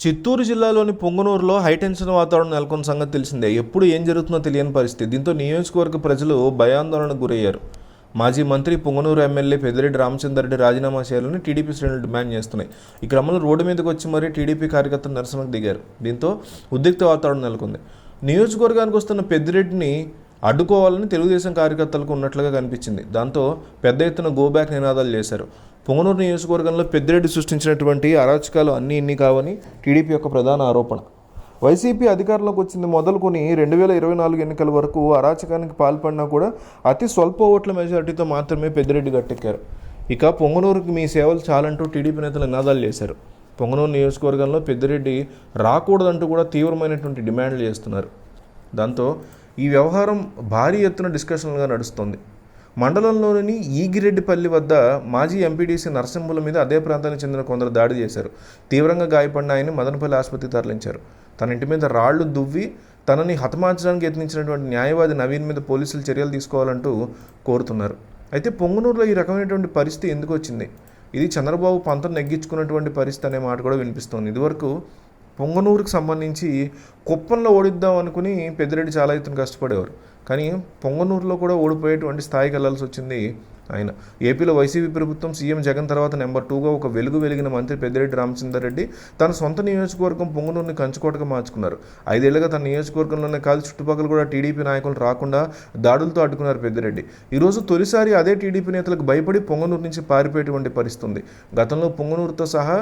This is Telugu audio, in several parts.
చిత్తూరు జిల్లాలోని పొంగనూరులో హైటెన్షన్ వాతావరణం నెలకొన్న సంగతి తెలిసిందే. ఎప్పుడు ఏం జరుగుతుందో తెలియని పరిస్థితి. దీంతో నియోజకవర్గ ప్రజలు భయాందోళనకు గురయ్యారు. మాజీ మంత్రి పొంగనూరు ఎమ్మెల్యే పెద్దిరెడ్డి రామచంద్రరెడ్డి రాజీనామా చేయాలని టీడీపీ శ్రేణులు డిమాండ్ చేస్తున్నాయి. ఈ క్రమంలో రోడ్డు మీదకి వచ్చి మరీ టీడీపీ కార్యకర్తలు నిరసనకు దిగారు. దీంతో ఉద్రిక్త వాతావరణం నెలకొంది. నియోజకవర్గానికి వస్తున్న పెద్దిరెడ్డిని అడ్డుకోవాలని తెలుగుదేశం కార్యకర్తలకు ఉన్నట్లుగా కనిపించింది. దాంతో పెద్ద ఎత్తున గోబ్యాక్ నినాదాలు చేశారు. పొంగనూరు నియోజకవర్గంలో పెద్దిరెడ్డి సృష్టించినటువంటి అరాచకాలు అన్నీ ఇన్ని కావని టీడీపీ యొక్క ప్రధాన ఆరోపణ. వైసీపీ అధికారంలోకి వచ్చింది మొదలుకొని రెండు వేల ఇరవై నాలుగు ఎన్నికల వరకు అరాచకానికి పాల్పడినా కూడా అతి స్వల్ప ఓట్ల మెజారిటీతో మాత్రమే పెద్దిరెడ్డి గట్టెక్కారు. ఇక పొంగనూరుకి మీ సేవలు చాలంటూ టీడీపీ నేతలు నినాదాలు చేశారు. పొంగనూరు నియోజకవర్గంలో పెద్దిరెడ్డి రాకూడదంటూ కూడా తీవ్రమైనటువంటి డిమాండ్లు చేస్తున్నారు. దాంతో ఈ వ్యవహారం భారీ ఎత్తున డిస్కషన్లుగా నడుస్తుంది. మండలంలోని ఈగిరెడ్డిపల్లి వద్ద మాజీ ఎంపీడీసీ నరసింహుల మీద అదే ప్రాంతానికి చెందిన కొందరు దాడి చేశారు. తీవ్రంగా గాయపడిన ఆయన మదనపల్లి ఆసుపత్రికి తరలించారు. తన ఇంటి మీద రాళ్ళు దువ్వి తనని హతమార్చడానికి యత్నించినటువంటి న్యాయవాది నవీన్ మీద పోలీసులు చర్యలు తీసుకోవాలంటూ కోరుతున్నారు. అయితే పొంగునూరులో ఈ రకమైనటువంటి పరిస్థితి ఎందుకు వచ్చింది? ఇది చంద్రబాబు పంతం నెగ్గించుకున్నటువంటి పరిస్థితి అనే మాట కూడా వినిపిస్తోంది. ఇదివరకు పొంగనూరుకు సంబంధించి కుప్పంలో ఓడిద్దాం అనుకుని పెద్దిరెడ్డి చాలా ఎత్తున కష్టపడేవారు. కానీ పొంగనూరులో కూడా ఓడిపోయేటువంటి స్థాయికి వెళ్ళాల్సి వచ్చింది ఆయన. ఏపీలో వైసీపీ ప్రభుత్వం సీఎం జగన్ తర్వాత నెంబర్ టూగా ఒక వెలుగు వెలిగిన మంత్రి పెద్దిరెడ్డి రామచంద్రరెడ్డి తన సొంత నియోజకవర్గం పొంగనూరుని కంచుకోటగా మార్చుకున్నారు. ఐదేళ్ళుగా తన నియోజకవర్గంలోనే కాదు చుట్టుపక్కల కూడా టీడీపీ నాయకులు రాకుండా దాడులతో అడ్డుకున్నారు పెద్దిరెడ్డి. ఈరోజు తొలిసారి అదే టీడీపీ నేతలకు భయపడి పొంగనూరు నుంచి పారిపోయేటువంటి పరిస్థితి ఉంది. గతంలో పొంగనూరుతో సహా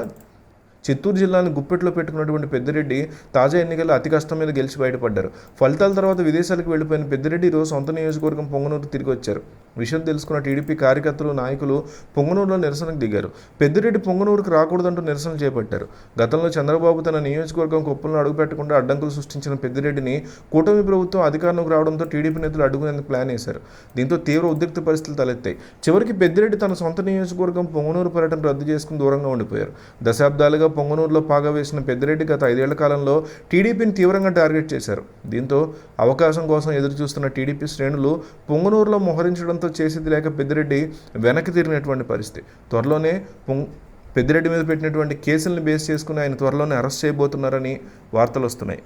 చిత్తూరు జిల్లాను గుప్పెట్లో పెట్టుకున్నటువంటి పెద్దిరెడ్డి తాజా ఎన్నికల్లో అతి కష్టం మీద గెలిచి బయటపడ్డారు. ఫలితాల తర్వాత విదేశాలకు వెళ్ళిపోయిన పెద్దిరెడ్డి ఈరోజు సొంత నియోజకవర్గం పొంగనూరు తిరిగి వచ్చారు. విషయం తెలుసుకున్న టీడీపీ కార్యకర్తలు నాయకులు పొంగనూరులో నిరసనకు దిగారు. పెద్దిరెడ్డి పొంగనూరుకు రాకూడదంటూ నిరసన చేపట్టారు. గతంలో చంద్రబాబు తన నియోజకవర్గం కుప్పలను అడుగుపెట్టకుండా అడ్డంకులు సృష్టించిన పెద్దిరెడ్డిని కూటమి ప్రభుత్వం అధికారంలోకి రావడంతో టీడీపీ నేతలు అడుగునేందుకు ప్లాన్ వేశారు. దీంతో తీవ్ర ఉద్రిక్త పరిస్థితులు తలెత్తాయి. చివరికి పెద్దిరెడ్డి తన సొంత నియోజకవర్గం పొంగనూరు పర్యటన రద్దు చేసుకుని దూరంగా ఉండిపోయారు. దశాబ్దాలుగా పొంగనూరులో పాగా వేసిన పెద్దిరెడ్డి గత ఐదేళ్ళ కాలంలో టీడీపీని తీవ్రంగా టార్గెట్ చేశారు. దీంతో అవకాశం కోసం ఎదురుచూస్తున్న టీడీపీ శ్రేణులు పొంగనూరులో మోహరించడంతో చేసేది లేక పెద్దిరెడ్డి వెనక్కి తిరిగినటువంటి పరిస్థితి. త్వరలోనే పొంగ్ పెద్దిరెడ్డి మీద పెట్టినటువంటి కేసులను బేస్ చేసుకుని ఆయన త్వరలోనే అరెస్ట్ చేయబోతున్నారని వార్తలు వస్తున్నాయి.